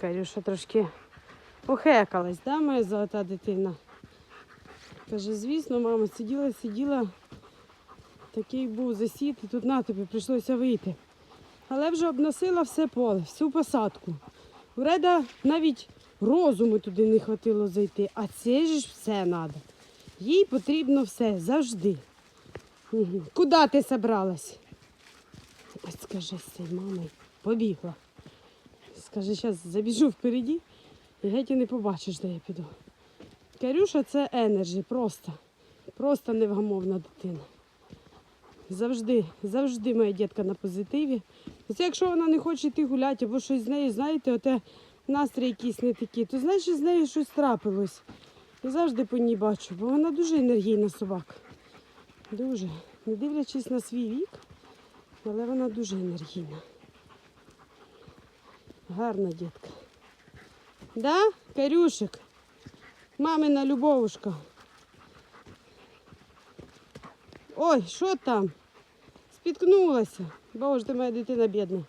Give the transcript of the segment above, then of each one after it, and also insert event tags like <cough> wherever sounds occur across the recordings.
Карюша трошки похекалась, да, моя золота дитина? Каже, звісно, мама, сиділа, сиділа. Такий був засід, і тут на тобі прийшлося вийти. Але вже обносила все поле, всю посадку. Вреда навіть розуму туди не хватило зайти, а це ж все треба. Їй потрібно все завжди. Куди ти собралась? Ось скажи цією побігла. Скажи, зараз забіжу впереді і геть і не побачиш, де я піду. Карюша це енерджі, просто. Просто невгамовна дитина. Завжди, завжди моя дітка на позитиві. Оце якщо вона не хоче йти гуляти або щось з нею, знаєте, оте настрій якийсь не такий, то значить з нею щось трапилось. Я завжди по ній бачу, бо вона дуже енергійна собака. Дуже. Не дивлячись на свій вік, але вона дуже енергійна. Гарна дітка. Да, Карюшик? Мамина любовушка. Ой, що там? Спіткнулася. Боже, ти моя дитина бідна.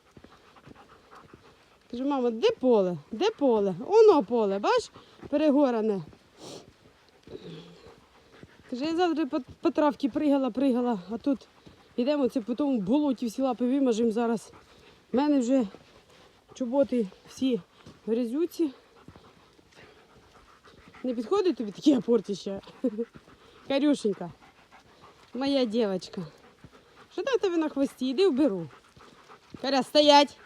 Кажу, мама, де поле? Де поле? Оно поле, бач, перегоране. Каже, я завтра по, по травці пригала, пригала, а тут йдемо це по тому болоті всі лапи вимажемо зараз. У мене вже чоботи всі грязюці. Не підходить тобі такі апортища? <laughs> Карюшенька, моя дівчинка. Що там тебе на хвості? Іди вберу. Каря, стоять.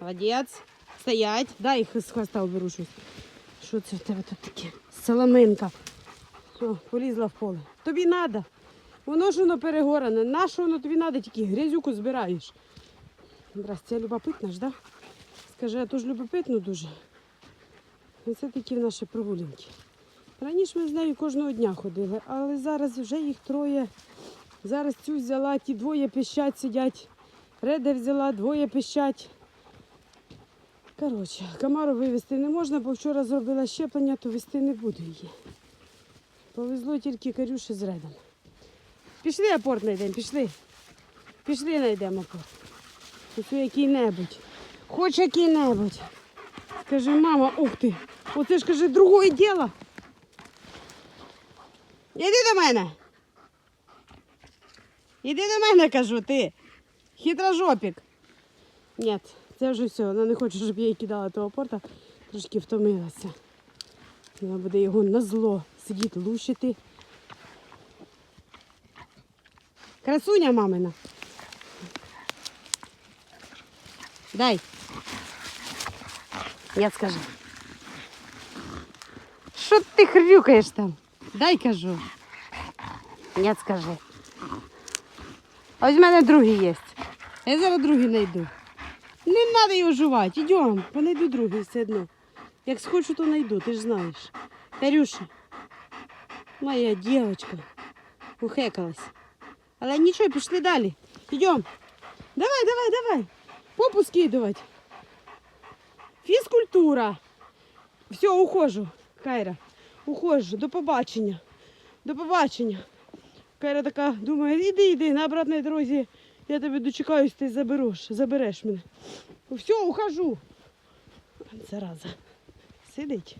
Молодець. Стоять. Дай їх з хвоста вберу щось. Що це в тебе тут таке? Соломинка. О, полізла в поле. Тобі треба. Воно ж воно перегоране. На що воно тобі треба, тільки грязюку збираєш. Здрасте, любопитна ж, да? Скажи, я теж любопитну дуже. І це такі наші прогулянки. Раніше ми з нею кожного дня ходили, але зараз вже їх троє. Зараз цю взяла, ті двоє пищать сидять. Реда взяла, двоє пищать. Коротше, камару вивезти не можна, бо вчора зробила щеплення, то вести не буду її. Повезло тільки Карюші з Редом. Пішли апорт знайдемо, пішли. Пішли знайдемо апорт. Ось який-небудь. Хоч який-небудь. Скажи, мама, ух ти, оце ж каже, другое діло. Іди до мене. Іди до мене, кажу, ти. Хитрожопік. Ні, це вже все. Вона не хоче, щоб я їй кидала того порта. Трошки втомилася. Вона буде його на зло сидіти, лущити. Красуня мамина. Дай. Я скажи. Що ти хрюкаєш там? Дай кажу. Нет, скажи. Ось в мене другий є. Я зараз другий знайду. Не треба його жувати. Йдемо, понайду другий все одно. Як схочу, то знайду, ти ж знаєш. Карюша, моя дівчинка, ухекалась. Але нічого, пішли далі. Йдемо. Давай, давай, давай. Попу скидувати. Фізкультура. Все, ухожу, Кайра. Ухожу. До побачення. До побачення. Кайра така думає, іди, іди, на обратній дорозі я тебе дочекаюсь, ти забереш, забереш мене. Все, ухожу. Зараза. Сидить.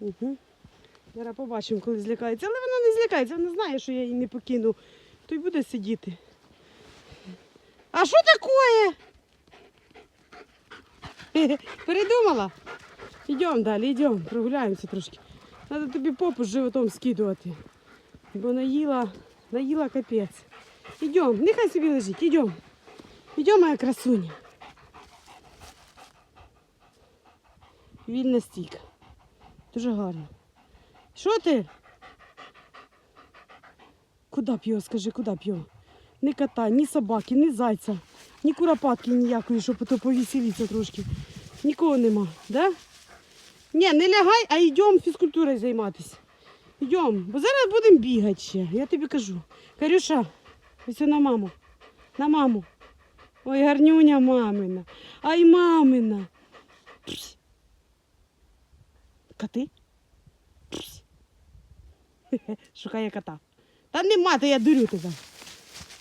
Угу. Зараз побачимо, коли злякається. Але вона не злякається, вона знає, що я її не покину. То й буде сидіти. А що таке? Передумала? Йдемо далі, йдемо, прогуляємося трошки. Треба тобі попу з животом скидувати. Бо наїла, наїла капець. Йдемо, нехай собі лежить, йдемо. Йдемо, моя красуня. Вільна стійка. Дуже гарно. Що ти? Куди б скажи, куди б? Ні кота, ні собаки, ні зайця, ні куропатки ніякої, щоб то повеселитися трошки. Нікого нема, да? Ні, не лягай, а йдемо фізкультурою займатися. Йдемо, бо зараз будемо бігати ще, я тобі кажу. Карюша, ось на маму. На маму. Ой, гарнюня мамина. Ай, мамина. Псь. Коти? Псь. <laughs> Шукає кота. Та нема, то я дурю тебе.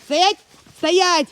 Стоять! Стоять!